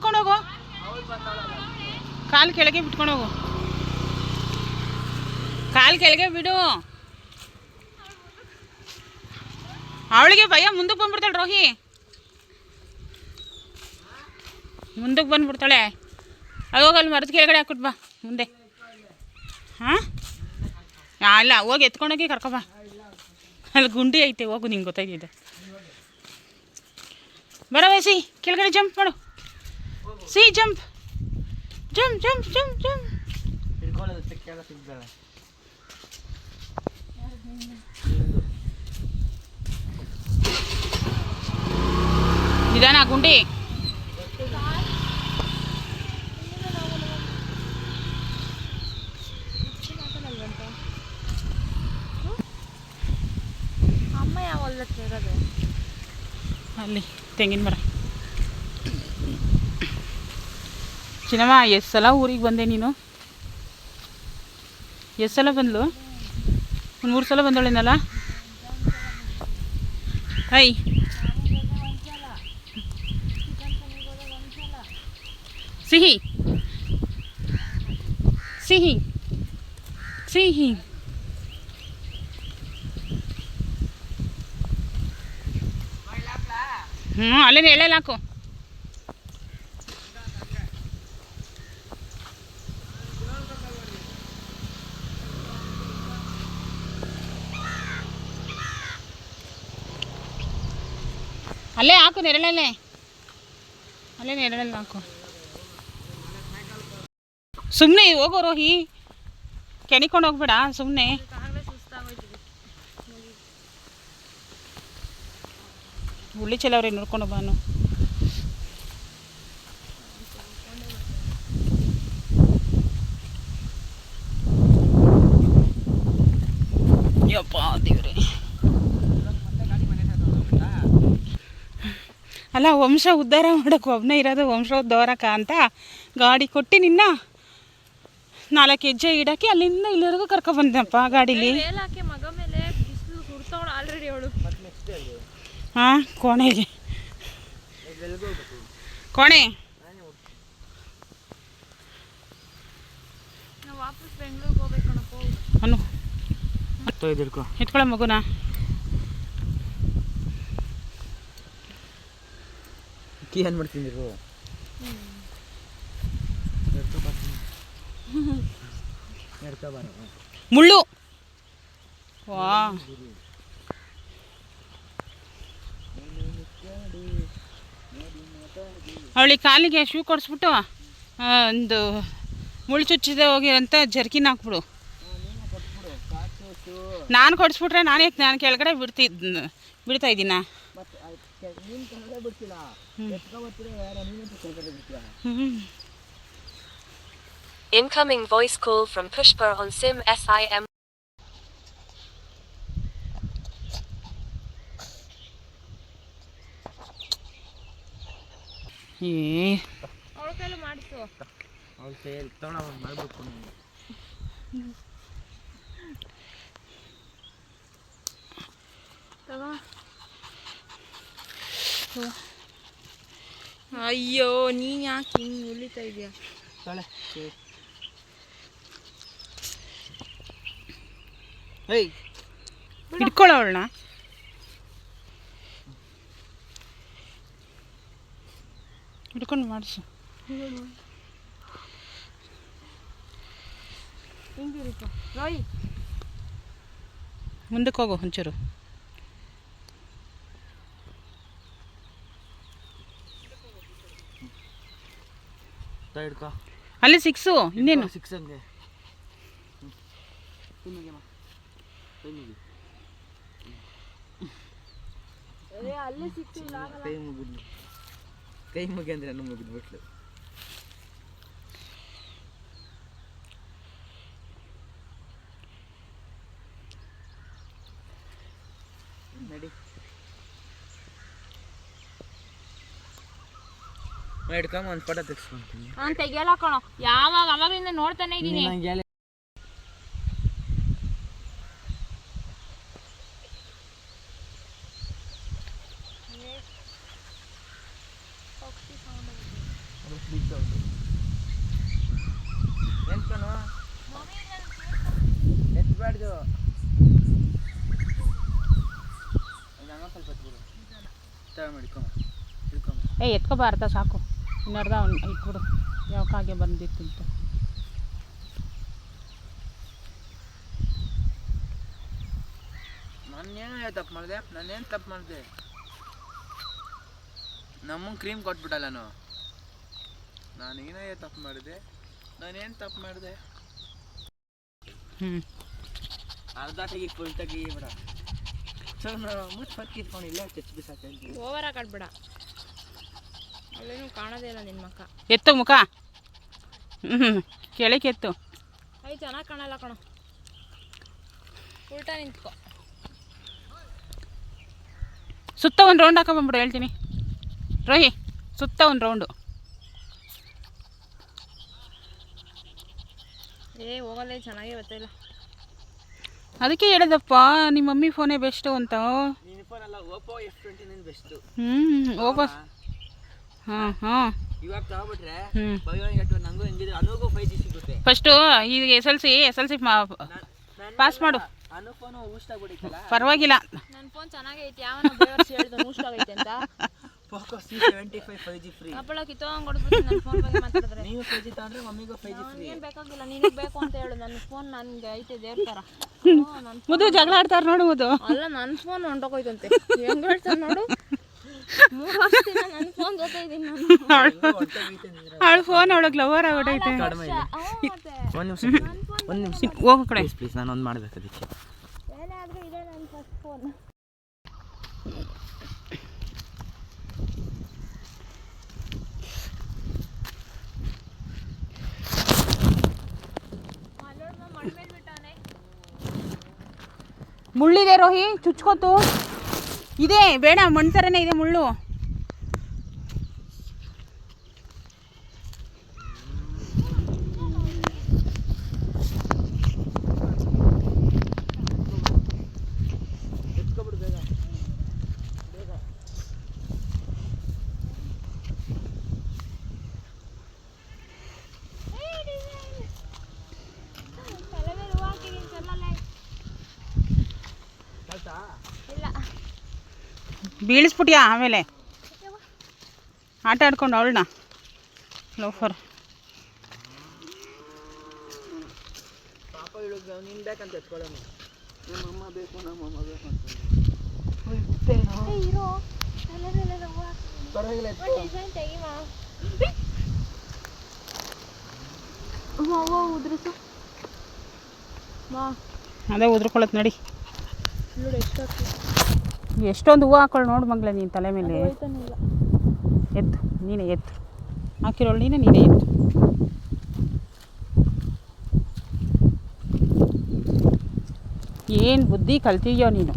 ಬಿಟ್ಕೊಂಡು ಹೋಗು. ಕಾಲು ಕೆಳಗೆ ಬಿಟ್ಕೊಂಡು ಹೋಗು. ಕಾಲು ಕೆಳಗೆ ಬಿಡು. ಅವಳಿಗೆ ಭಯ, ಮುಂದಕ್ಕೆ ಬಂದ್ಬಿಡ್ತಾಳೆ ರೋಹಿ. ಮುಂದಕ್ಕೆ ಬಂದ್ಬಿಡ್ತಾಳೆ. ಅಲ್ಲಿ ಮರದ ಕೆಳಗಡೆ ಹಾಕ್ಬಿಟ್ಟು ಬಾ, ಮುಂದೆ. ಹಾಂ? ಅಲ್ಲ, ಹೋಗಿ ಎತ್ಕೊಂಡೋಗಿ ಕರ್ಕೊಬ ಅಲ್ಲಿ ಗುಂಡಿ ಐತೆ, ಹೋಗು, ನಿಂಗೆ ಗೊತ್ತಾಯ್ತಿದೆ ಬರೋ ವಯಸ್ಸಿ, ಕೆಳಗಡೆ ಜಂಪ್ ಮಾಡು. C jump jump jump jump jump ನಿಧಾನ ಗುಂಡಿ. ಅಲ್ಲಿ ತೆಂಗಿನ ಮರ. ಚಿನ್ನಮ್ಮ, ಎಷ್ಟು ಸಲ ಊರಿಗೆ ಬಂದೆ ನೀನು? ಎಷ್ಟು ಸಲ ಬಂದಳು ಮೂರು ಸಲ ಬಂದಳೇನಲ್ಲ ಐ. ಸಿಹಿ. ಸಿಹಿ. ಸಿಹಿ. ಹ್ಞೂ ಅಲ್ಲೇ ಎಳೆಲ್ಲ ಹಾಕು. ಅಲ್ಲೇ ಹಾಕು, ನೆರಳಲ್ಲೇ. ಅಲ್ಲೇ ನೆರಳಲ್ಲಿ ಹಾಕು. ಸುಮ್ಮನೆ ಹೋಗೋ ರೋಹಿ. ಕೆಣಿಕೊಂಡು ಹೋಗ್ಬೇಡ ಸುಮ್ಮನೆ ಹುಳ್ಳಿ ಚೆಲ್ಲವ್ರೆ ನೋಡ್ಕೊಂಡು ಬಾನು ಯಪ್ಪ ದೇವ್ರೆ ಅಲ್ಲ ವಂಶ ಉದ್ಧಾರ ಮಾಡೋಕೆ ಒಬ್ಬನೇ ಇರೋದು ವಂಶ ಉದ್ಧಾರಕ ಅಂತ ಗಾಡಿ ಕೊಟ್ಟು ನಿನ್ನ ನಾಲ್ಕು ಹೆಜ್ಜೆ ಇಡಕ್ಕೆ ಅಲ್ಲಿಂದ ಇಲ್ಲಿವರೆಗೂ ಕರ್ಕೊಬಂದಪ್ಪ ಗಾಡೀಲಿ. ಮೇಲಾಕೆ ಮಗ ಮೇಲೆ ಬಿಸಿಲು ಸುಡ್ತಾವಳು ಆಲ್ರೆಡಿ ಅವಳು. ಹಾಂ ಕೋಣೆಗೆ. ಕೋಣೆ. ಹಿಡ್ಕೊ ಎತ್ಕೊಳ್ಳೋ ಮಗುನ. ಕೀ ಏನ್ ಮಾಡ್ತೀನಿ ನೀವು? ಮುಳ್ಳು. ವಾ. ಅವಳಿಗೆ ಕಾಲಿಗೆ ಶೂ ಕೊಡಿಸ್ಬಿಟ್ಟು ಒಂದು ಮುಳ್ಳು ಚುಚ್ಚಿದೆ ಹೋಗಿರಂತ ಜರ್ಕಿನ್ ಹಾಕ್ಬಿಡು. ನಾನು ಕೊಡಿಸ್ಬಿಟ್ರೆ ನಾನು ಯಾಕೆ ನಾನು ಕೆಳಗಡೆ ಬಿಡ್ತಿದ್ ಬಿಡ್ತಾ ಇದ್ದೀನ? ಹ್ಞೂ Incoming voice call from Pushpa on SIM SIM. ಏ ಅವಳ ಕೈಲಿ ಮಾಡಿಸು ಅವ್ಳು ಕೈಯಲ್ಲಿ ತಗೊಂಡ ಮಾಡ್ಬೇಕು ತಗೋ ಅಯ್ಯೋ ನೀನು ಯಾಕೆ ಹಿಂಗೆ ಉಳಿತಾ ಇದೆಯಾ? ತಳೆ ಹೇಯ್ ಹಿಡ್ಕೊಳ್ಳೋ ಅವಳನ್ನ. ಹಿಡ್ಕೊಂಡು ಮಾಡಿಸು. ಹಿಂಗಿರಿತು ಮುಂದಕ್ಕೆ ಹೋಗು ಒಂಚೂರು. ಅಲ್ಲಿ ಸಿಕ್ಸು ಇನ್ನೇನು? ಸಿಕ್ಸ್ ಹಂಗೆ. ಕೈ ಮುಗಿದ್ಲು ಕೈ ಮುಗಿ ಅಂದ್ರೆ ನಾನು ಮುಗಿದ್ ಹಿಡ್ಕೊಂಬ ಒಂದು ಫೋಟೋ ತೆಗ್ಸ್ಕೊಂತೀನಿ. ನಾನು ತೆಗಿಯಲ್ಲ ಕಣೋ. ಯಾವಾಗ ನೋಡ್ತಾನೆ ಇದ್ದೀನಿ ನಂಗೆ ಹೇಳಿ. ಎಂತ್ಕನು ಎತ್ಬಾರ್ದು ನಾನು ಸ್ವಲ್ಪ ಎತ್ಬಿಡು. ತಳ ಮಾಡಿಕೊಮ್ಮ ಹಿಡ್ಕೊಮ್ಮ ಏ ಎತ್ಕೊಬಾ ಸಾಕು. ಇನ್ನರ್ಧ ಅವ್ನು ಇಟ್ಬಿಡು ಯಾವ ಬಂದಿತ್ತು ಅಂತ ನಾನೇನು ತಪ್ಪು ಮಾಡಿದೆ ನಾನೇನು ತಪ್ಪು ಮಾಡಿದೆ? ನಮ್ಮ ಕ್ರೀಮ್ ಕೊಟ್ಬಿಟ್ಟಲ್ಲ ನಾನು? ನಾನೇನೇ ತಪ್ಪು ಮಾಡಿದೆ? ನಾನೇನು ತಪ್ಪು ಮಾಡಿದೆ? ಹ್ಞೂ ಅರ್ಧ ತೆಗಿ ಫುಲ್ ತೆಗಿ ಬಿಡ. ಸೊ ನಾನು ಮುಚ್ಚಿ ಹೊತ್ತು ಇಟ್ಕೊಂಡಿಲ್ಲ ಚಚ್ಚ ಬಿಸಾಕ ಓವರ್ ಆಗಾಡ್ಬೇಡ ಅಲ್ಲೇನು ಕಾಣೋದೇ ಇಲ್ಲ ನಿನ್ನ ಮಕ್ಕ ಎತ್ತು ಮುಖ? ಹ್ಞೂ ಕೆಳಕ್ಕೆ ಎತ್ತು. ಅಯ್ಯ ಚೆನ್ನಾಗಿ ಕಾಣಲ್ಲ ಕಣೋ. ಉಲ್ಟಾ ನಿಂತ್ಕೊ. ಸುತ್ತ ಒಂದು ರೌಂಡ್ ಹಾಕೊಂಬಂಬಿಡು ಹೇಳ್ತೀನಿ. ರೋಹಿ ಸುತ್ತ ಒಂದು ರೌಂಡು ಏ ಹೋಗಲ್ಲ ಚೆನ್ನಾಗೇ ಗೊತ್ತಿಲ್ಲ ಅದಕ್ಕೆ ಹೇಳದಪ್ಪ ನಿಮ್ಮ ಮಮ್ಮಿ ಫೋನೇ ಬೆಸ್ಟು ಅಂತ. ಹ್ಞೂ ಓಪೋ ಹಾಂ ಹಾಂ. ಇವಾಗ ತಗೊಬಿಟ್ರೆ ಹ್ಞೂ ನಂಗೂ ಹೆಂಗಿದ್ರು ಅನುಗೂ ಫೈವ್ ಜಿ ಸಿಗುತ್ತೆ. ಫಸ್ಟು ಈಗ S L C S L C pass ಮಾಡು. ಅನು ಫೋನು ಊಸ್ಟ್ ಆಗ್ಬಿಟ್ಟಿತ್ತಲ್ಲ? ಪರವಾಗಿಲ್ಲ. ನನ್ನ ಫೋನ್ ಚೆನ್ನಾಗೇ ಐತಿ ಯಾವನ ಹೇಳಿದ ಹೇಳ್ದ ನೂಸ್ಟ್ ಆಗೈತೆ ಅಂತ. Poco C seventy five five G free ಅಪ್ಪಳ ಕಿತ್ತೋಂಗ್ ಕೊಡ್ಬಿಟ್ಟು ನನ್ನ ಫೋನ್ ಬಗ್ಗೆ ಮಾತಾಡಿದ್ರೆ. ನೀವು ಫೈವ್ ಜಿ ತಗೊಂಡ್ರೆ ಮಮ್ಮಿಗೂ ಫೈವ್ ಜಿ ಫ್ರೀ ಏನು ಬೇಕಾಗಿಲ್ಲ ನಿನಗೆ ಬೇಕು ಅಂತ ಹೇಳು. ನನ್ನ ಫೋನ್ ನನಗೆ ಐತೆ ದೇವ್ರ ಥರ ಮುದು ಜಗಳ ಆಡ್ತಾರೆ ನೋಡು ಮುದು. ಅಲ್ಲ ನನ್ನ ಫೋನ್ ಹೊಂಟೋಗೋಯ್ತಂತೆ. ಹೆಂಗ್ ಹೇಳ್ತಾನೆ ನೋಡು? ಅವಳು ಫೋನ್ ಅವಳಿಗೆ ಲವರ್ ಆಗೋಟೈತೆ ಒಂದು ನಿಮಿಷ ಒಂದು ನಿಮಿಷ. ಹೋಗೋ ಕಡೆ. ಪ್ಲೀಸ್ ನಾನು ಒಂದು ಮಾಡ್ಬೇಕು ಅದಕ್ಕೆ ಏನೇ ಇದೆ ನನ್ನ ಫಸ್ಟ್ ಫೋನ್ ಮುಳ್ಳಿದೆ ರೋಹಿ ಚುಚ್ಕೋತು. ಇದೆ ಬೇಡ ಮಣ್ಣು ಥರನೇ ಇದೆ ಮುಳ್ಳು ಇಲ್ಲ ಬೀಳಿಸ್ಬಿಟ್ಯಾ ಆಮೇಲೆ? ಆಟ ಆಡ್ಕೊಂಡು ಅವಳನ್ನ. ಲೋಫರ್. ಅದೇ ಉದ್ರಕೊಳತ್ ನಡಿ. ಎಷ್ಟು ಎಷ್ಟೊಂದು ಹೂವು ಹಾಕೊಳ್ಳಿ ನೋಡು ಮಗ್ಲ ನೀನು ತಲೆ ಮೇಲೆ. ಎತ್ತು ನೀನೇ ಎತ್ತು. ಹಾಕಿರೋಳು ನೀನೇ ನೀನೇ ಎತ್ತು. ಏನು ಬುದ್ಧಿ ಕಲ್ತಿದ್ಯೋ ನೀನು?